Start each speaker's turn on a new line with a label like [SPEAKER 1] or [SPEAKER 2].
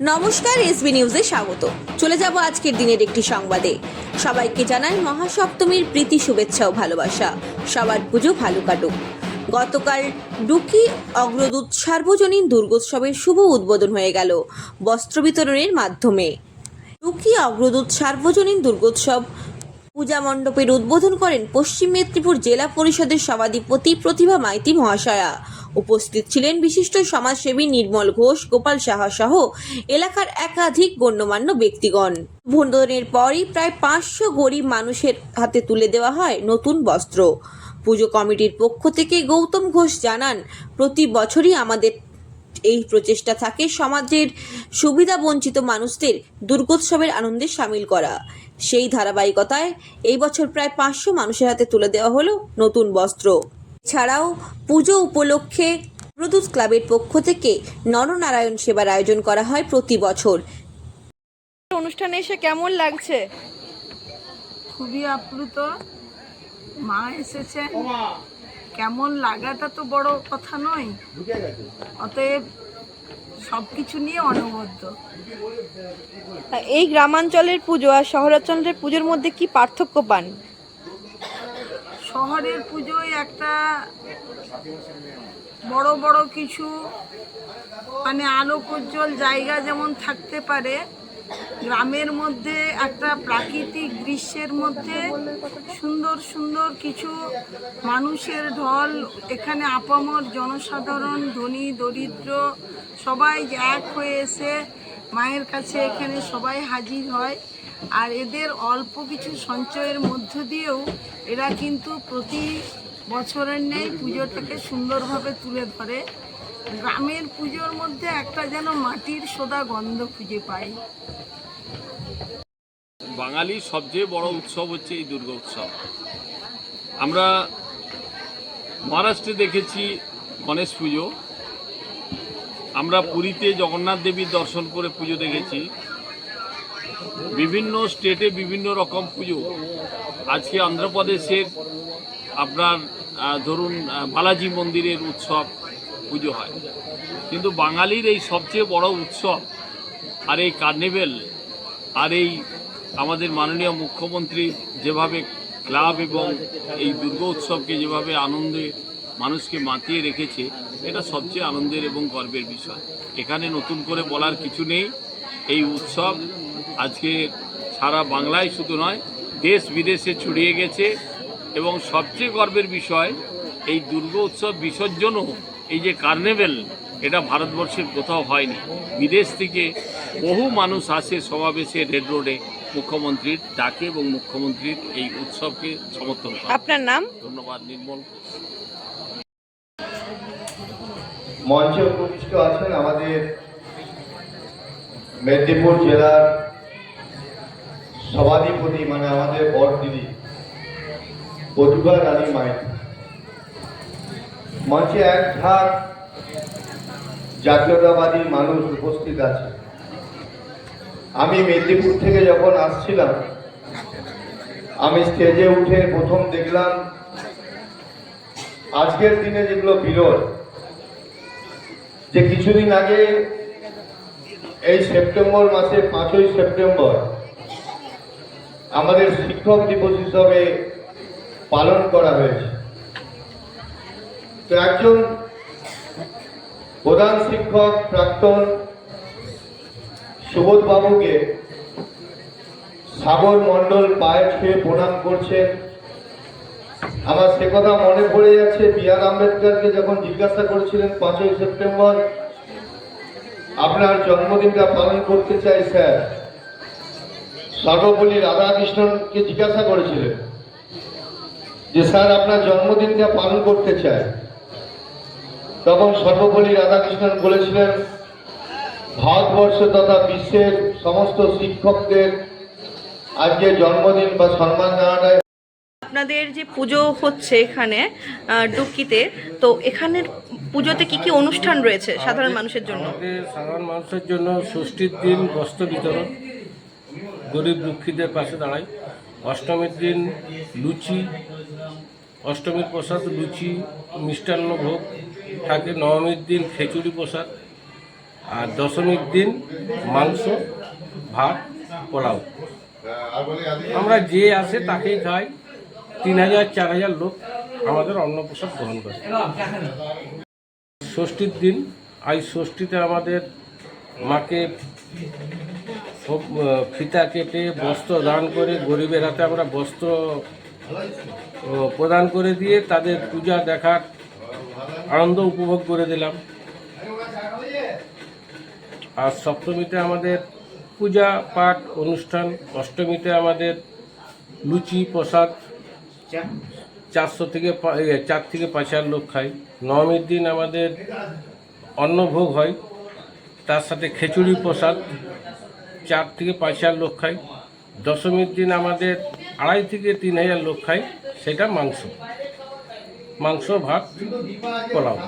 [SPEAKER 1] নমস্কার, এসবি নিউজে স্বাগত। চলে যাব আজকের দিনের একটি সংবাদে। সবাইকে জানাই মহাসপ্তমীর প্রীতি শুভেচ্ছা ও ভালোবাসা। সবার পুজো ভালো কাটুক। গতকাল ডুকি অগ্রদূত সার্বজনীন দুর্গোৎসবের শুভ উদ্বোধন হয়ে গেল বস্ত্র বিতরণের মাধ্যমে। ডুকি অগ্রদূত সার্বজনীন দুর্গোৎসব পূজা মণ্ডপের উদ্বোধন করেন পশ্চিম মেদিনীপুর জেলা পরিষদের সভাধিপতি প্রতিভা মাইতি মহাশয়া। উপস্থিত ছিলেন বিশিষ্ট সমাজসেবী নির্মল ঘোষ, গোপাল সাহা সহ এলাকার একাধিক গণ্যমান্য ব্যক্তিগণ। উদ্বোধনের পরই প্রায় পাঁচশো গরিব মানুষের হাতে তুলে দেওয়া হয় নতুন বস্ত্র। পুজো কমিটির পক্ষ থেকে গৌতম ঘোষ জানান, প্রতি বছরই আমাদের এই প্রচেষ্টা থাকে সমাজের সুবিধা বঞ্চিত মানুষদের দুর্গোৎসবের আনন্দে সামিল করা। সেই ধারাবাহিকতায় এই বছর প্রায় পাঁচশো মানুষের হাতে তুলে দেওয়া হলো নতুন বস্ত্র। এছাড়াও পুজো উপলক্ষে প্রদূত ক্লাবের পক্ষ থেকে নরনারায়ণ সেবার আয়োজন করা হয় প্রতি বছর।
[SPEAKER 2] অনুষ্ঠানে এসে কেমন লাগছে?
[SPEAKER 3] খুবই আপ্লুত। মা এসেছেন। কেমন লাগাটা তো বড় কথা নয়। অতএব সব কিছু নিয়ে অনবদ্য।
[SPEAKER 2] এই গ্রামাঞ্চলের পুজো আর শহরাঞ্চলের পুজোর মধ্যে কি পার্থক্য পান?
[SPEAKER 3] শহরের পুজোয় একটা বড় বড় কিছু মানে আলোক উজ্জ্বল জায়গা যেমন থাকতে পারে, গ্রামের মধ্যে একটা প্রাকৃতিক দৃশ্যের মধ্যে সুন্দর সুন্দর কিছু মানুষের ঢল, এখানে আপামর জনসাধারণ, ধনী, দরিদ্র, সবাই এক হয়ে এসে মায়ের কাছে এখানে সবাই হাজির হয়। আর এদের অল্প কিছু সঞ্চয়ের মধ্য দিয়েও এরা কিন্তু প্রতি বছরের নেই পুজোটাকে সুন্দরভাবে তুলে ধরে। গ্রামের পুজোর মধ্যে একটা যেন মাটির সোদা গন্ধ খুঁজে পাই
[SPEAKER 4] বাঙালির সবচেয়ে বড় উৎসব হচ্ছে এই দুর্গা উৎসব। আমরা মহারাষ্ট্রে দেখেছি গণেশ পুজো। আমরা পুরীতে জগন্নাথ দেবীর দর্শন করে পুজো দেখেছি। বিভিন্ন স্টেটে বিভিন্ন রকম পুজো। আজকে অন্ধ্রপ্রদেশের আপনার ধরুন বালাজি মন্দিরের উৎসব পুজো হয়। কিন্তু বাঙালির এই সবচেয়ে বড় উৎসব আর এই কার্নিভেল আর এই আমাদের মাননীয় মুখ্যমন্ত্রী যেভাবে ক্লাব এবং এই দুর্গা উৎসবকে যেভাবে আনন্দে মানুষকে মাতিয়ে রেখেছে এটা সবচেয়ে আনন্দের এবং গর্বের বিষয়। এখানে নতুন করে বলার কিছু নেই। এই উৎসব আজকে সারা বাংলায় শুধু নয় দেশ বিদেশে ছড়িয়ে গেছে এবং সবচেয়ে গর্বের বিষয় এই দুর্গা উৎসব বিসর্জনও এই যে কার্নেভেল এটা ভারতবর্ষের কোথাও হয়নি। বিদেশ থেকে বহু মানুষ আসে সমাবেশে রেড রোডে। মুখ্যমন্ত্রীর ডাকে এবং মুখ্যমন্ত্রীর এই উৎসবকে সমর্থন করে।
[SPEAKER 2] আপনার নাম?
[SPEAKER 4] ধন্যবাদ নির্মল।
[SPEAKER 5] মঞ্চে উপবিষ্ট আছেন আমাদের মেদিনীপুর জেলার সভাধিপতি মানে আমাদের বর দিদি রানী মাইক মঞ্চে এক ঝাঁক জাতীয়তাবাদী মানুষ উপস্থিত আছে। আমি মেদিনীপুর থেকে যখন আসছিলাম, আমি স্টেজে উঠে প্রথম দেখলাম, আজকের দিনে যেগুলো বিরল যে কিছুদিন আগে এই সেপ্টেম্বর মাসে পাঁচই সেপ্টেম্বর আমাদের শিক্ষক দিবস হিসাবে পালন করা হয়েছে। তো একজন প্রধান শিক্ষক প্রাক্তন সুবোধ বাবুকে সাগর মণ্ডল পায়ে ছুঁয়ে প্রণাম করছেন। আমার সে কথা মনে পড়ে যাচ্ছে বি আর আম্বেদকরকে যখন জিজ্ঞাসা করেছিলেন পাঁচই সেপ্টেম্বর, আপনার জন্মদিনটা পালন করতে চাই, স্যার। সর্বপল্লী রাধাকৃষ্ণনকে জিজ্ঞাসা করেছিলেন যে, স্যার, আপনার জন্মদিনটা পালন করতে চাই। তখন সর্বপল্লী রাধাকৃষ্ণন বলেছিলেন, ভারতবর্ষ তথা বিশ্বের সমস্ত শিক্ষকদের আজকে জন্মদিন বা সম্মান জানানোর
[SPEAKER 2] আপনাদের যে পুজো হচ্ছে এখানে আহ, ডুক্কিতে তো এখানের পুজোতে কি কি অনুষ্ঠান রয়েছে সাধারণ মানুষের জন্য?
[SPEAKER 6] সাধারণ মানুষের জন্য ষষ্ঠীর দিন বস্ত্র বিতরণ গরিব দুঃখীদের পাশে দাঁড়ায় অষ্টমীর দিন লুচি অষ্টমীর প্রসাদ লুচি মিষ্টান্ন ভোগ থাকে। নবমীর দিন খিচুড়ি প্রসাদ আর দশমীর দিন মাংস ভাত পোলাও। আমরা যে আসে তাকেই খাই। তিন হাজার চার হাজার লোক আমাদের অন্নপ্রসাদ গ্রহণ করে। ষষ্ঠীর দিন, আজ ষষ্ঠীতে আমাদের মাকে ফিতা কেটে, বস্ত্র দান করে, গরিবের হাতে আমরা বস্ত্র প্রদান করে দিয়ে তাদের পূজা দেখার আনন্দ উপভোগ করে দিলাম। আর সপ্তমীতে আমাদের পূজা পাঠ অনুষ্ঠান, অষ্টমীতে আমাদের লুচি প্রসাদ চারশো থেকে চার থেকে পাঁচ হাজার লোক খায়। নবমীর দিন আমাদের অন্নভোগ হয়। তার সাথে খিচুড়ি প্রসাদ। চার থেকে পাঁচ হাজার লোক খায়। দশমীর দিন আমাদের আড়াই থেকে তিন হাজার লোক খায়। সেটা মাংস। মাংস ভাত পোলাও।